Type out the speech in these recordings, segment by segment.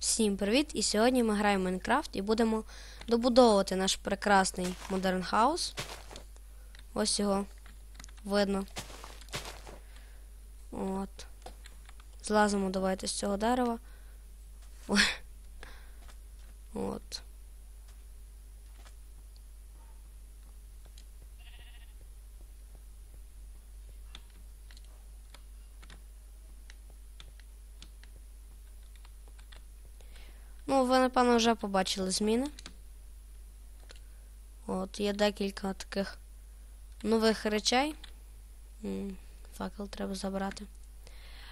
Всім привіт! І сьогодні ми граємо в Майнкрафт і будемо добудовувати наш прекрасний модерн хаус. Ось його видно. От. Злазимо давайте з цього дерева. От. Ну, ви, напевно, вже побачили зміни. От, є декілька таких нових речей. Факел треба забрати.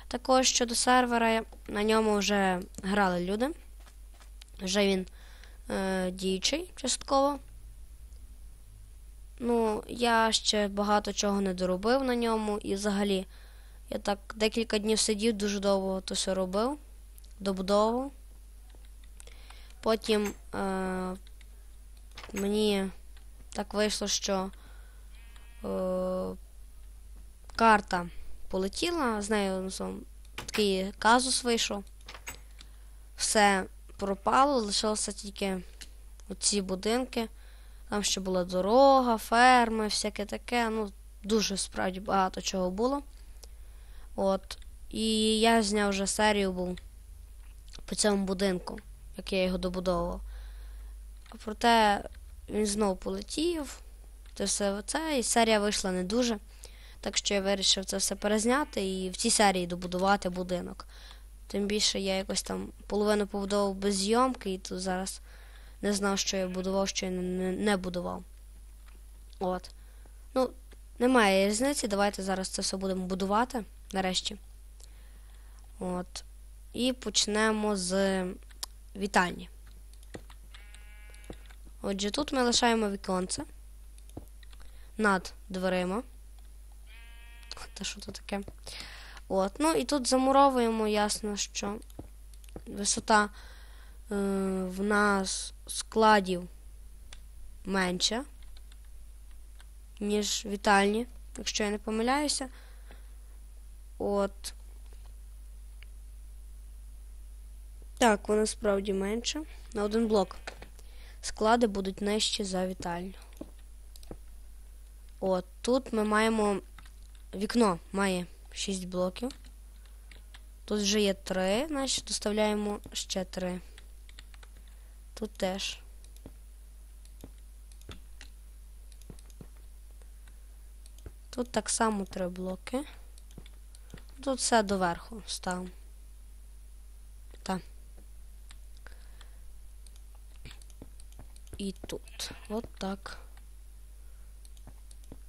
Також щодо сервера, на ньому вже грали люди. Вже він е, діючий частково. Ну, я ще багато чого не доробив на ньому, і взагалі я так декілька днів сидів, дуже довго то все робив, добудовував. Потім е, мені так вийшло, що е, карта полетіла, з нею ну, такий казус вийшов. Все пропало, лишилося тільки оці будинки. Там ще була дорога, ферми, всяке таке. Ну, дуже справді багато чого було. От. І я зняв вже серію був по цьому будинку як я його добудовував. Проте він знов полетів. Це все це, і серія вийшла не дуже. Так що я вирішив це все перезняти і в цій серії добудувати будинок. Тим більше я якось там половину побудував без зйомки, і тут зараз не знав, що я будував, що я не будував. От. Ну, немає різниці. Давайте зараз це все будемо будувати нарешті. От. І почнемо з вітальні. Отже, тут ми лишаємо віконце над дверима. Та що тут таке? От. Ну і тут замуровуємо, ясно, що висота е, в нас складів менша, ніж вітальні, якщо я не помиляюся. От. Так, вона справді менша. На один блок. Склади будуть нижчі за вітальню. От, тут ми маємо вікно має 6 блоків. Тут вже є 3, значить доставляємо ще 3. Тут теж. Тут так само 3 блоки. Тут все доверху ставимо. Так. І тут. От так.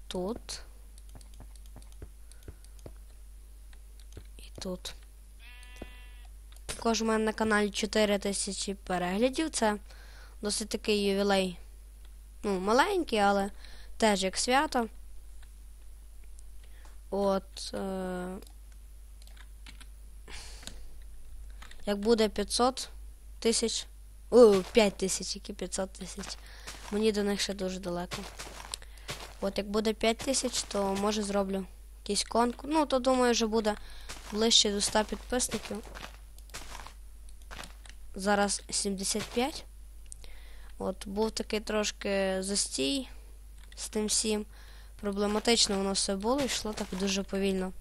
Тут. І тут. Також у мене на каналі 4 тисячі переглядів. Це досить такий ювілей. Ну, маленький, але теж як свято. От. Е як буде 500 тисяч. О, 5 тисяч, які 500 тисяч. Мені до них ще дуже далеко. От як буде 5 тисяч, то може зроблю якийсь конкурс. Ну, то думаю, вже буде ближче до 100 підписників. Зараз 75. От, був такий трошки застій з тим всім. Проблематично воно все було, йшло так дуже повільно.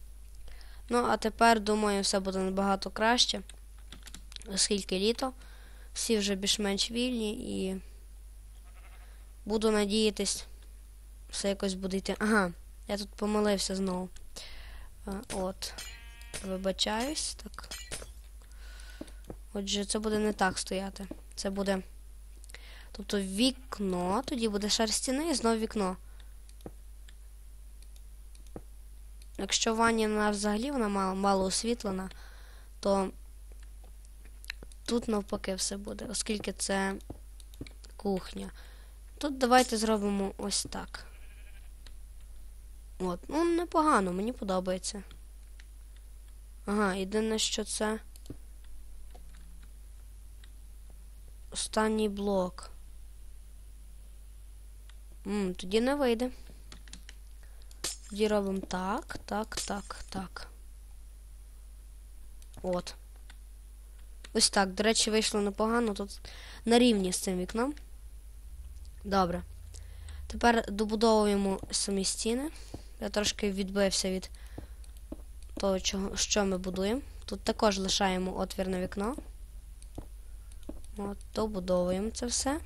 Ну, а тепер, думаю, все буде набагато краще, оскільки літо. Всі вже більш-менш вільні і буду надіятись, все якось буде йти. Ага, я тут помилився знову. От. Вибачаюсь, так. Отже, це буде не так стояти. Це буде. Тобто вікно, тоді буде шерстяне і знову вікно. Якщо ванна взагалі вона мало, мало освітлена, то Тут навпаки все буде, оскільки це кухня. Тут давайте зробимо ось так. От, ну непогано, мені подобається. Ага, єдине, що це останній блок. М, Тоді не вийде. Тоді робимо так, так, так, так. От. Ось так. До речі, вийшло непогано. Тут на рівні з цим вікном. Добре. Тепер добудовуємо самі стіни. Я трошки відбився від того, що ми будуємо. Тут також лишаємо отвір на вікно. От, добудовуємо це все.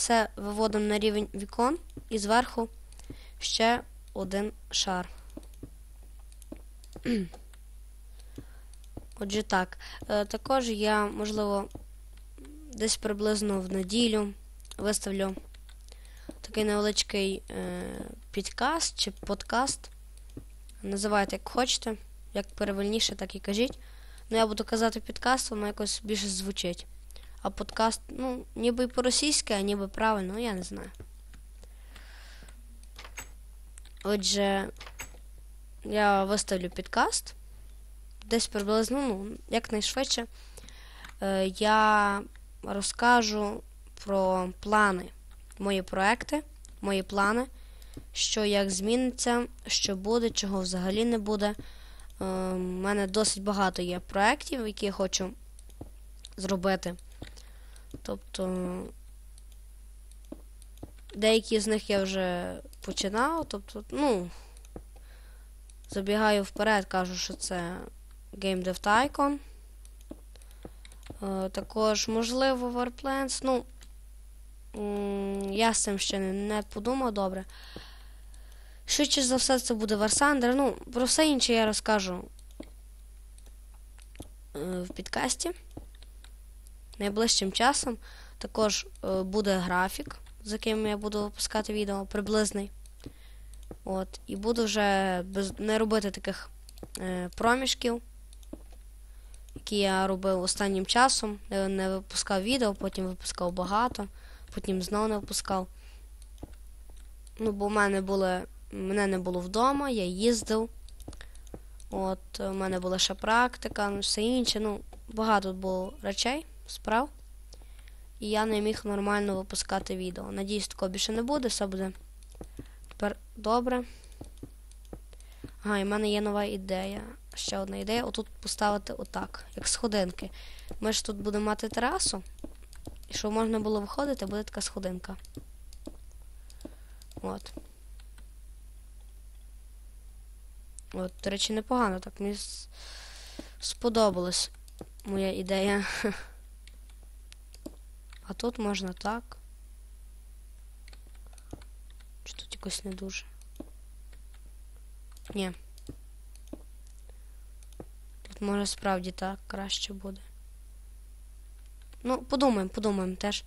Все виводимо на рівень вікон і зверху ще один шар. Отже, так. Е, також я, можливо, десь приблизно в неділю виставлю такий невеличкий е, підкаст чи подкаст. Називайте як хочете, як перевольніше, так і кажіть. Ну, я буду казати підкаст, воно якось більше звучить. А подкаст, ну, ніби по-російськи, а ніби правильно, ну я не знаю. Отже, я виставлю підкаст. Десь приблизно, ну, якнайшвидше, е, я розкажу про плани, мої проекти, мої плани, що як зміниться, що буде, чого взагалі не буде. У мене досить багато є проєктів, які я хочу зробити. Тобто деякі з них я вже починав, тобто, ну, забігаю вперед, кажу, що це Game Dev Tycoon. Е, також, можливо, Warplanes. Ну, я з цим ще не, не подумав добре. Швидше за все, це буде Варсандер. Ну, про все інше я розкажу е, в підкасті. Найближчим часом також е, буде графік, з яким я буду випускати відео, приблизний. От, І буду вже без, не робити таких е, проміжків, які я робив останнім часом. Не, не випускав відео, потім випускав багато, потім знову не випускав. Ну, бо в мене були, мене не було вдома, я їздив. От, у мене була ще практика, ну, все інше. Ну, багато було речей, справ. І я не міг нормально випускати відео. Надіюсь, такого більше не буде, все буде тепер добре. Ага, і в мене є нова ідея. Ще одна ідея. Отут поставити отак, як сходинки. Ми ж тут будемо мати терасу. І щоб можна було виходити, буде така сходинка. От. От, до речі, непогано. Так мені сподобалась моя ідея. А тут можна так. Чи тут якось не дуже? Ні. Тут може справді так краще буде. Ну, подумаємо, подумаємо теж.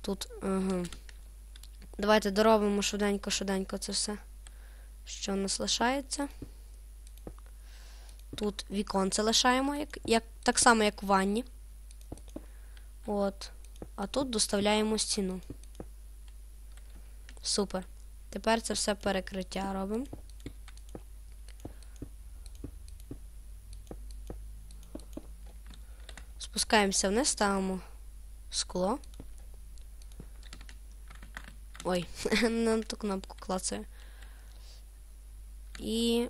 Тут. Ага. Давайте доробимо швиденько-швиденько це все. Що у нас лишається? Тут віконце лишаємо, як, як, так само, як в ванні. От. А тут доставляємо стіну. Супер. Тепер це все перекриття робимо. Спускаємося вниз, ставимо скло. Ой, на ту кнопку клацаю. І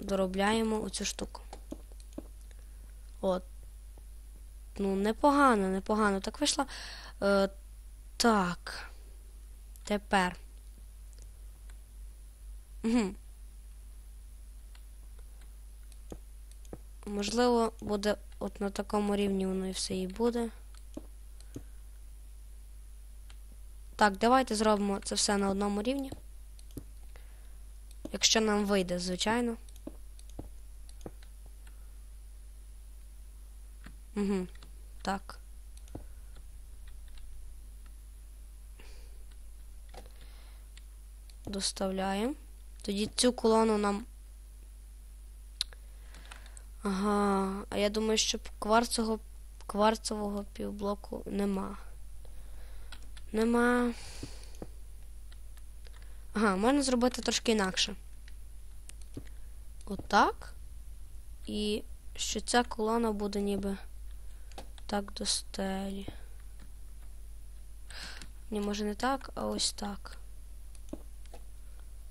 доробляємо оцю штуку. От. Ну, непогано, непогано. Так вийшло. Е, Так. Тепер. Угу. Можливо, буде от на такому рівні воно і все і буде. Так, давайте зробимо це все на одному рівні. Якщо нам вийде, звичайно. Угу. Так. Доставляємо. Тоді цю колону нам. Ага, а я думаю, що кварцового кварцового півблоку нема. Нема. Ага, можна зробити трошки інакше. Отак. І що ця колона буде ніби так до стелі. Ні, може не так, а ось так.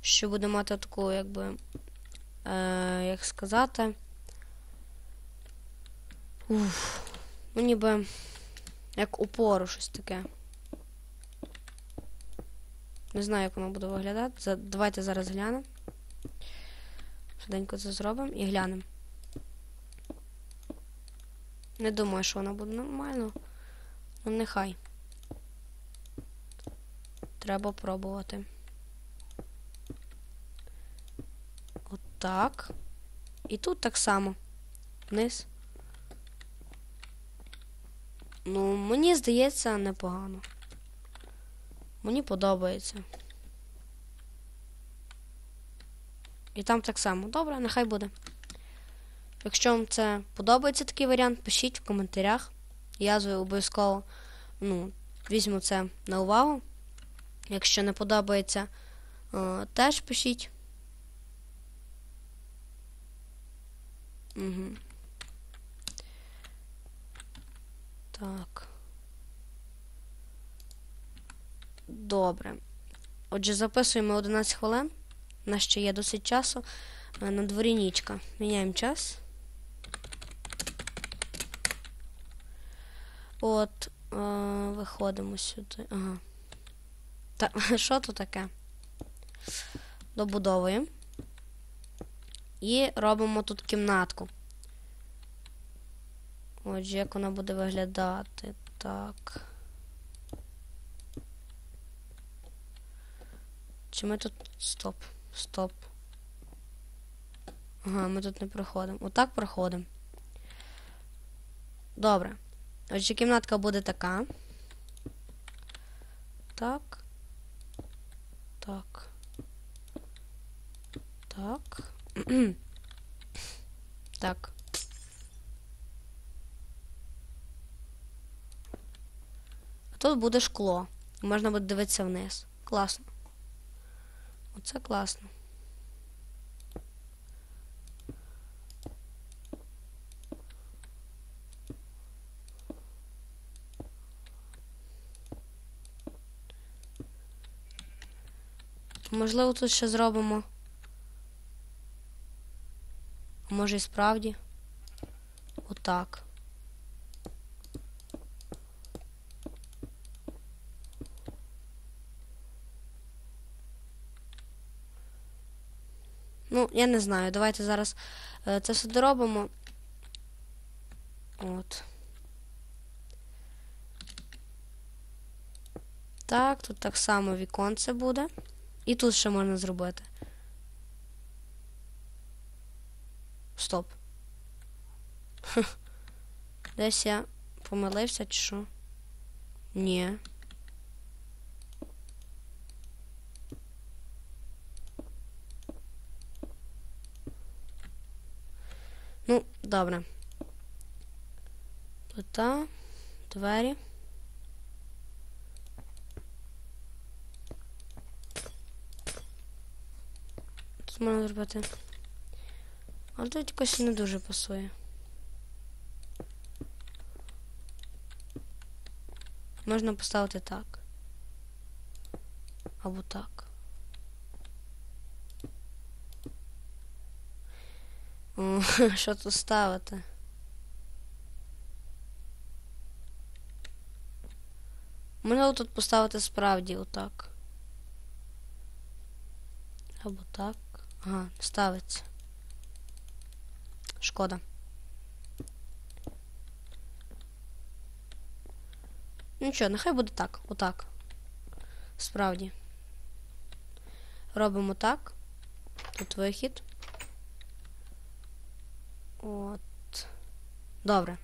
Що буде мати таку, якби. Е, як сказати. Уф. Ну ніби. Як упору щось таке. Не знаю, як воно буде виглядати. Давайте зараз глянемо. Швиденько це зробимо і глянемо. Не думаю, що воно буде нормально. Ну, нехай. Треба пробувати. Отак. І тут так само. Вниз. Ну, мені здається, непогано. Мені подобається. І там так само. Добре, нехай буде. Якщо вам це подобається такий варіант, пишіть в коментарях. Я обов'язково ну, візьму це на увагу. Якщо не подобається, е, теж пишіть. Угу. Так. Добре. Отже, записуємо 11 хвилин. У нас ще є досить часу. Е, На дворі нічка. Міняємо час. От, е, виходимо сюди. Ага. Та, що тут таке? Добудовуємо. І робимо тут кімнатку. Отже, як вона буде виглядати. Так. Чи ми тут. Стоп. Стоп. Ага, ми тут не проходимо. Отак проходимо. Добре. Отже, кімнатка буде така. Так. Так. Так. так. А тут буде шкло. Можна буде дивитися вниз. Класно. Оце класно. Можливо, тут ще зробимо. Може і справді. Отак. Ну, я не знаю. Давайте зараз е, це все доробимо. От. Так, тут так само віконце буде. І тут ще можна зробити. Стоп. Десь я помилився чи що? Ні. Ну, добре. Плита, двері. Тут можна зробити. Але тут якось не дуже пасує. Можна поставити так. Або так. Що тут ставити? Можна тут поставити справді отак. Або так. Ага, ставиться. Шкода. Нічого, нехай буде так, отак. Справді. Робимо так. Тут вихід. От. Добре.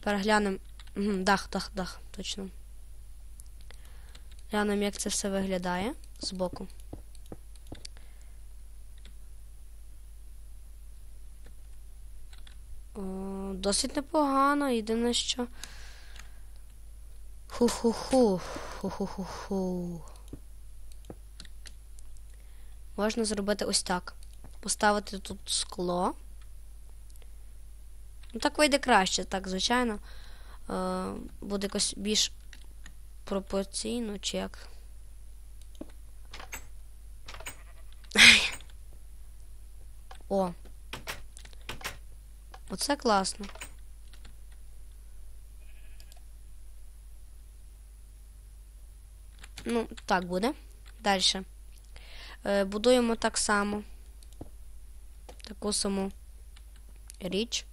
Переглянемо. Дах, дах, дах, точно. Глянемо, як це все виглядає збоку. О, досить непогано, єдине що. Ху-ху-ху. Ху-ху-ху-ху. Можна зробити ось так. Поставити тут скло. Ну, так вийде краще, так, звичайно. Е, буде якось більш пропорційно, чи як. О. Оце класно. Ну, так буде. Далі. Е, будуємо так само. Таку саму річ.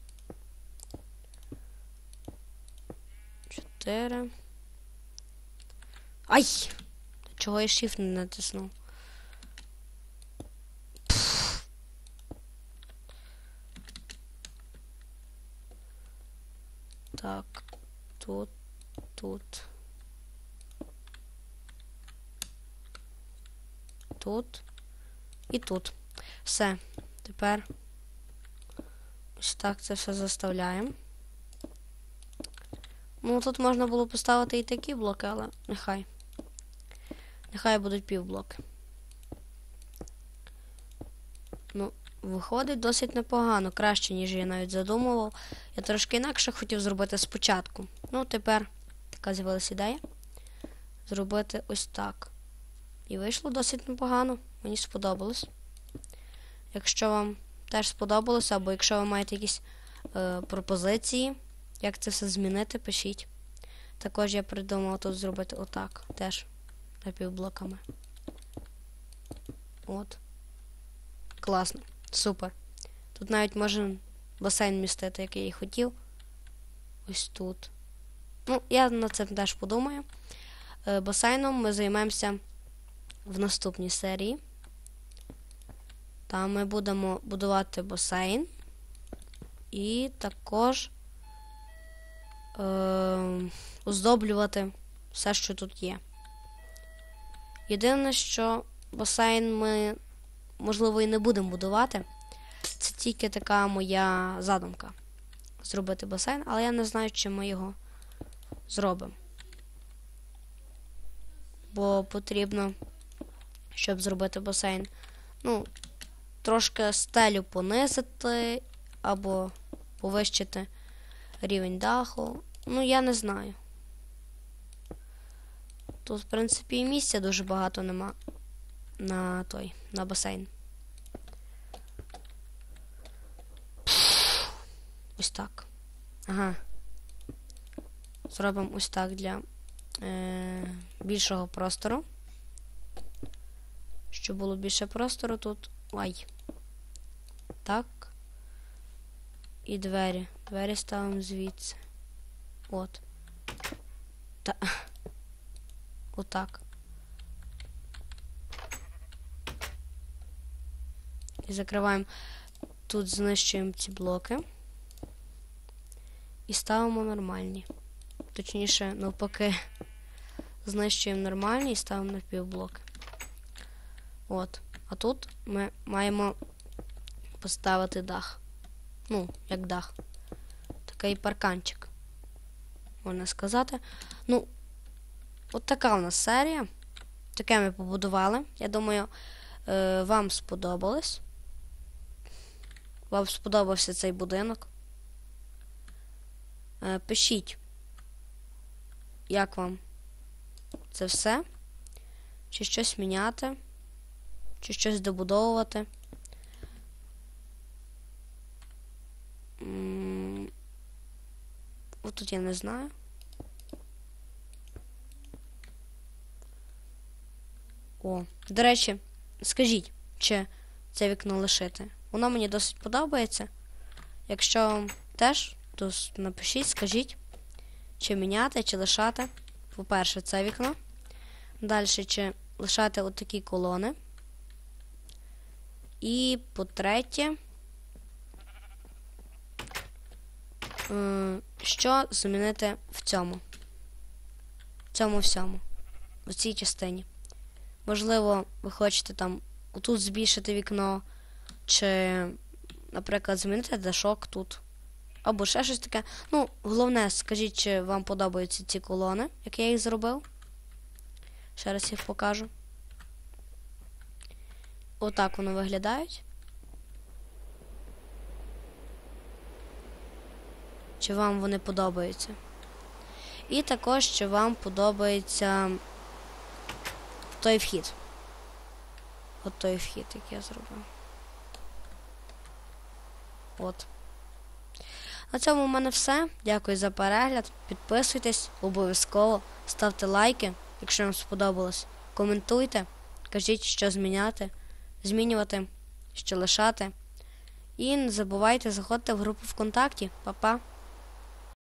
Чотири. Ай! Чого я shift не натиснув? Пф. Так, тут, тут. Тут і тут. Все. Тепер ось так це все заставляємо. Ну, тут можна було поставити і такі блоки, але нехай. Нехай будуть півблоки. Ну, виходить досить непогано, краще, ніж я навіть задумував. Я трошки інакше хотів зробити спочатку. Ну, тепер така з'явилася ідея. Зробити ось так. І вийшло досить непогано. Мені сподобалось. Якщо вам теж сподобалося, або якщо ви маєте якісь е, пропозиції, як це все змінити, пишіть. Також я придумав тут зробити отак. Теж напівблоками. От. Класно. Супер. Тут навіть можна басейн містити, який я хотів. Ось тут. Ну, я над цим теж подумаю. Е, басейном ми займемося в наступній серії. Там ми будемо будувати басейн. І також е, оздоблювати все, що тут є. Єдине, що басейн ми, можливо, і не будемо будувати. Це тільки така моя задумка. Зробити басейн, але я не знаю, чи ми його зробимо. Бо потрібно, щоб зробити басейн, ну, трошки стелю понизити або повищити рівень даху. Ну, я не знаю. Тут, в принципі, і місця дуже багато нема на той, на басейн. Ось так. Ага. Зробимо ось так для е, більшого простору. Щоб було більше простору тут. Ай. Так. І двері. Двері ставимо звідси. От. Та. Отак. І закриваємо. Тут знищуємо ці блоки. І ставимо нормальні. Точніше, навпаки, знищуємо нормальні і ставимо на півблоки. От. А тут ми маємо поставити дах. Ну, як дах. Такий парканчик. Можна сказати. Ну, от така у нас серія. Таке ми побудували. Я думаю, е, вам сподобалось. Вам сподобався цей будинок. Е, пишіть, як вам це все. Чи щось міняти, чи щось добудовувати. От тут я не знаю. О, до речі, скажіть, чи це вікно лишити. Воно мені досить подобається. Якщо вам теж, то напишіть, скажіть, чи міняти, чи лишати. По-перше, це вікно. Далі, чи лишати отакі колони. І по-третє, е, що змінити в цьому? В цьому всьому. В цій частині. Можливо, ви хочете там отут збільшити вікно, чи, наприклад, змінити дашок тут. Або ще щось таке. Ну, головне, скажіть, чи вам подобаються ці колони, як я їх зробив. Ще раз їх покажу. Отак вони виглядають. Чи вам вони подобаються? І також, чи вам подобається той вхід. От той вхід, який я зробив. От. На цьому в мене все. Дякую за перегляд. Підписуйтесь обов'язково, ставте лайки, якщо вам сподобалось. Коментуйте, кажіть, що зміняти, змінювати, що лишати. І не забувайте заходити в групу ВКонтакті. Па-па!